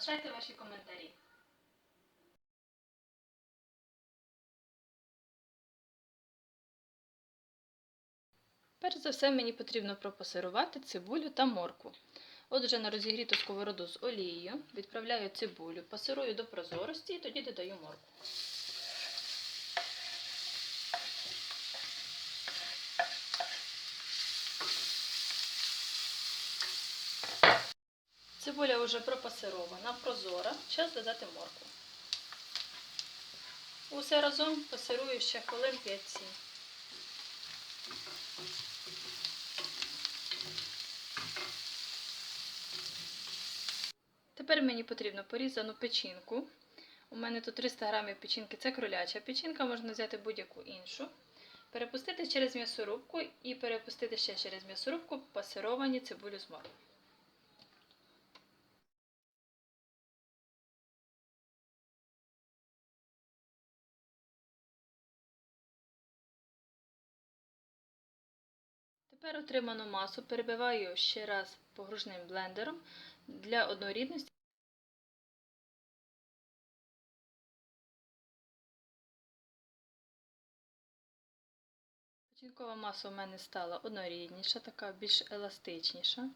залишайте ваші коментарі. Перш за все мені потрібно пропасирувати цибулю та моркву. Отже, на розігріту сковороду з олією відправляю цибулю, пасирую до прозорості і тоді додаю моркву. Цибуля вже пропасирована, прозора. Час додати моркву. Усе разом пасирую ще хвилин 5-7. Тепер мені потрібно порізану печінку. У мене тут 300 грамів печінки, це кроляча печінка, можна взяти будь-яку іншу. Перепустити через м'ясорубку і перепустити ще через м'ясорубку пасировані цибулю з морквою. Тепер отриману масу перебиваю ще раз погружним блендером для однорідності. Печінкова маса у мене стала однорідніша, така більш еластичніша.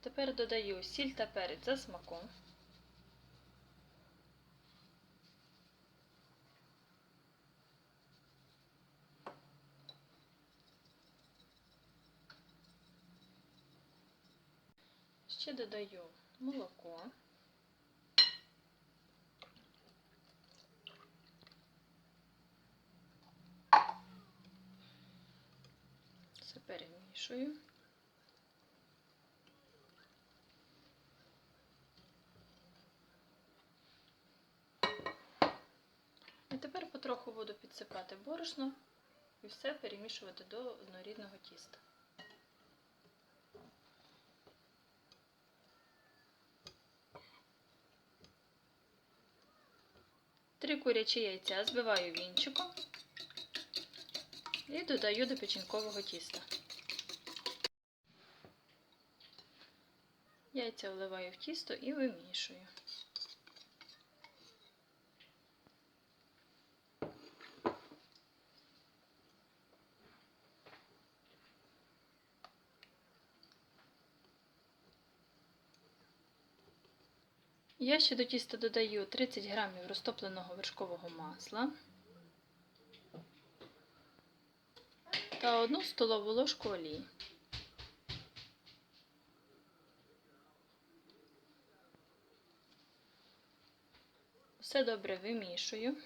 Тепер додаю сіль та перець за смаком. Ще додаю молоко. Все перемішую. І тепер потроху буду підсипати борошно і все перемішувати до однорідного тіста. Курячі яйця збиваю вінчиком і додаю до печінкового тіста. Яйця вливаю в тісто і вимішую. Я ще до тіста додаю 30 грамів розтопленого вершкового масла та одну столову ложку олії. Все добре вимішую.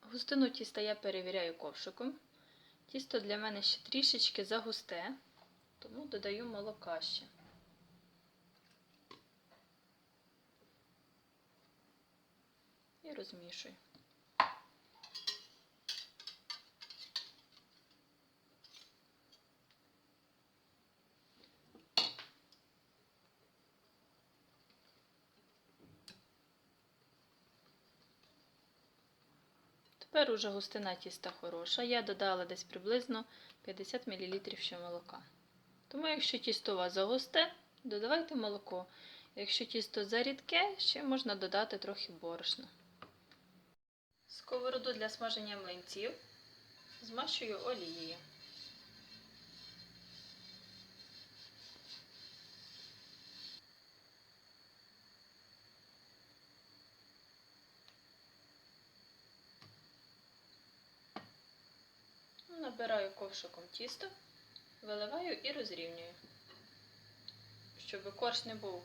Густину тіста я перевіряю ковшиком. Тісто для мене ще трішечки загусте, тому додаю молока ще. І розмішую. Тепер уже густина тіста хороша. Я додала десь приблизно 50 мл ще молока. Тому, якщо тісто у вас загусте, додавайте молоко. Якщо тісто зарідке, ще можна додати трохи борошна. Сковороду для смаження млинців змащую олією. Набираю ковшиком тісто, виливаю і розрівнюю, щоб корж не був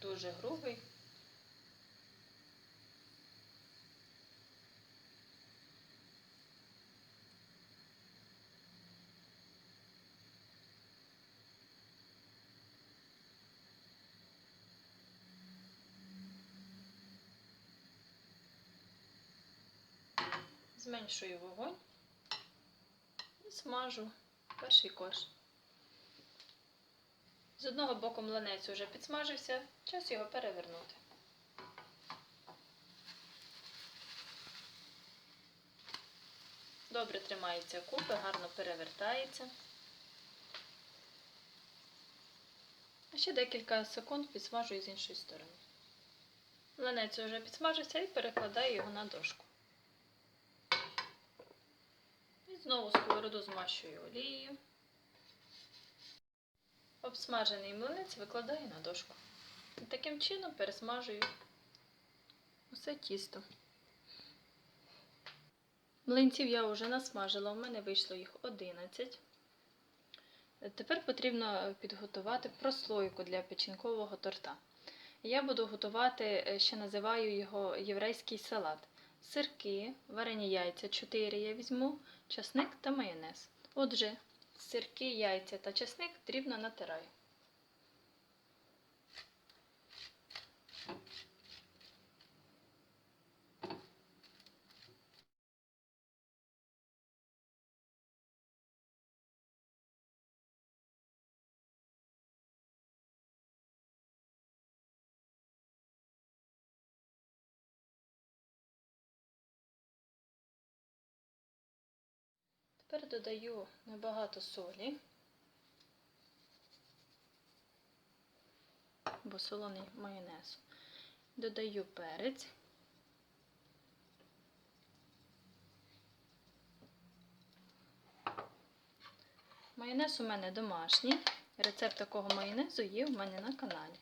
дуже грубий. Зменшую вогонь смажу перший корж. З одного боку млинець вже підсмажився, час його перевернути. Добре тримаються купи, гарно перевертається. А ще декілька секунд підсмажую з іншої сторони. Млинець вже підсмажився і перекладаю його на дошку. І знову сковороду змащую олією. Обсмажений млинець викладаю на дошку. І таким чином пересмажую усе тісто. Млинців я вже насмажила, у мене вийшло їх 11. Тепер потрібно підготувати прослойку для печінкового торта. Я буду готувати, е, ще називаю його єврейський салат. Сирки, варені яйця 4 я візьму, часник та майонез. Отже, сирки, яйця та часник дрібно натираю. Тепер додаю небагато солі, бо солоний майонез. Додаю перець. Майонез у мене домашній. Рецепт такого майонезу є у мене на каналі.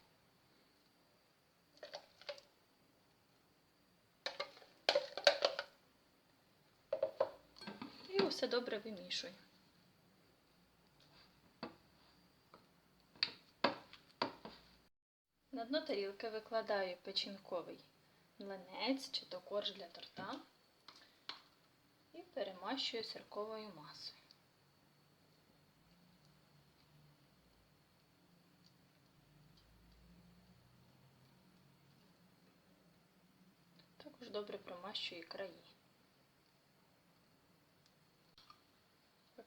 І усе добре вимішую. На дно тарілки викладаю печінковий млинець чи то корж для торта і перемащую сирковою масою. Також добре промащую краї.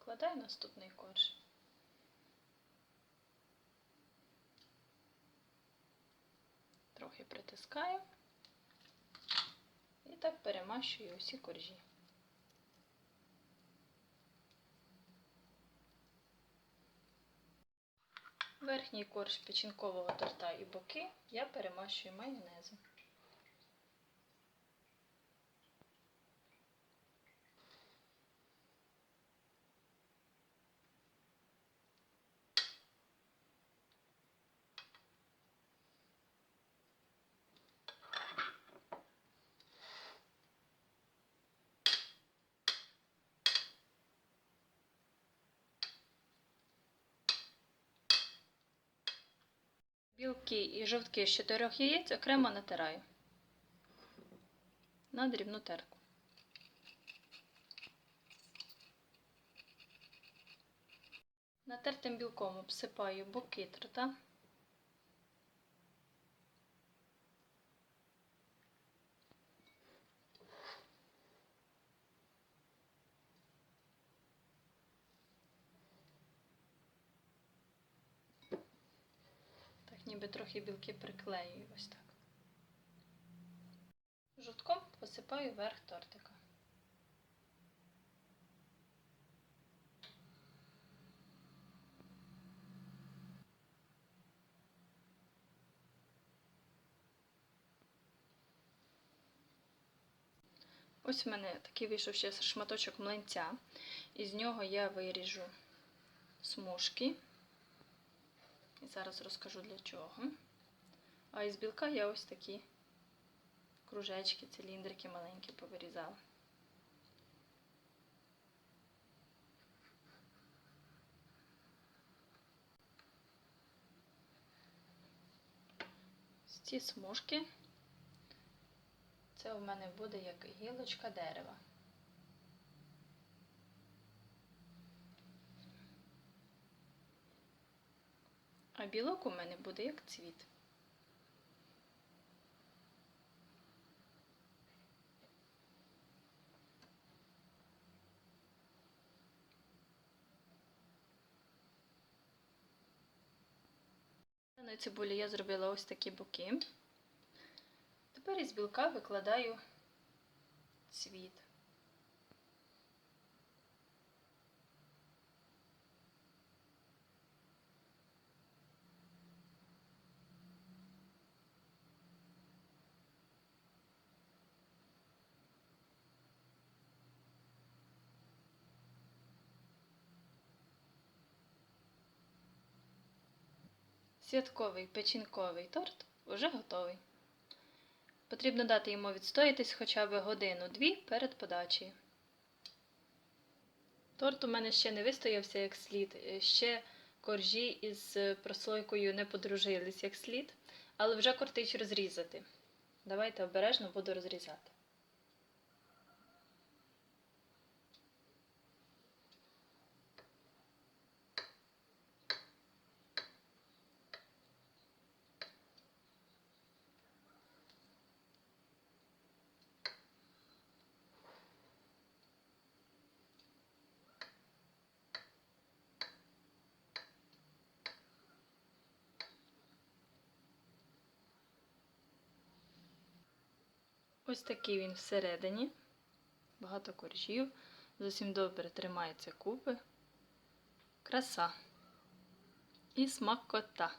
Викладаю наступний корж. Трохи притискаю і так перемащую усі коржі. Верхній корж печінкового торта і боки я перемащую майонезом. Білки і жовтки з чотирьох яєць окремо натираю на дрібну терку. Натертим білком обсипаю боки торта. Так, ніби трохи білки приклеюю ось так. Жовтком посипаю верх тортика. Ось в мене такий вийшов ще шматочок млинця. Із нього я виріжу смужки. І зараз розкажу для чого. А із білка я ось такі кружечки, циліндрики маленькі повирізала. Ці смужки. Це у мене буде як гілочка дерева. А білок у мене буде як цвіт. На цибулі я зробила ось такі боки. Тепер із білка викладаю цвіт. Святковий печінковий торт уже готовий. Потрібно дати йому відстоятись хоча б годину-дві перед подачею. Торт у мене ще не вистоявся як слід. е, Ще коржі із прослойкою не подружились як слід, але вже кортить розрізати. Давайте обережно буду розрізати. Ось такий він всередині. Багато коржів. Зовсім добре тримається купи. Краса. І смакота.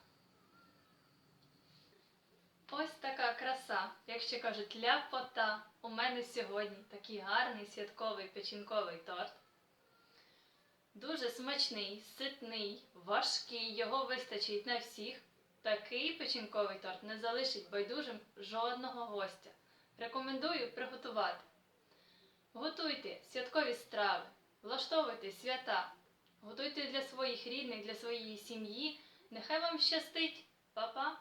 Ось така краса, як ще кажуть, ляпота. У мене сьогодні такий гарний святковий печінковий торт. Дуже смачний, ситний, важкий, його вистачить на всіх. Такий печінковий торт не залишить байдужим жодного гостя. Рекомендую приготувати. Готуйте святкові страви, влаштовуйте свята, готуйте для своїх рідних, для своєї сім'ї. Нехай вам щастить, Па-па!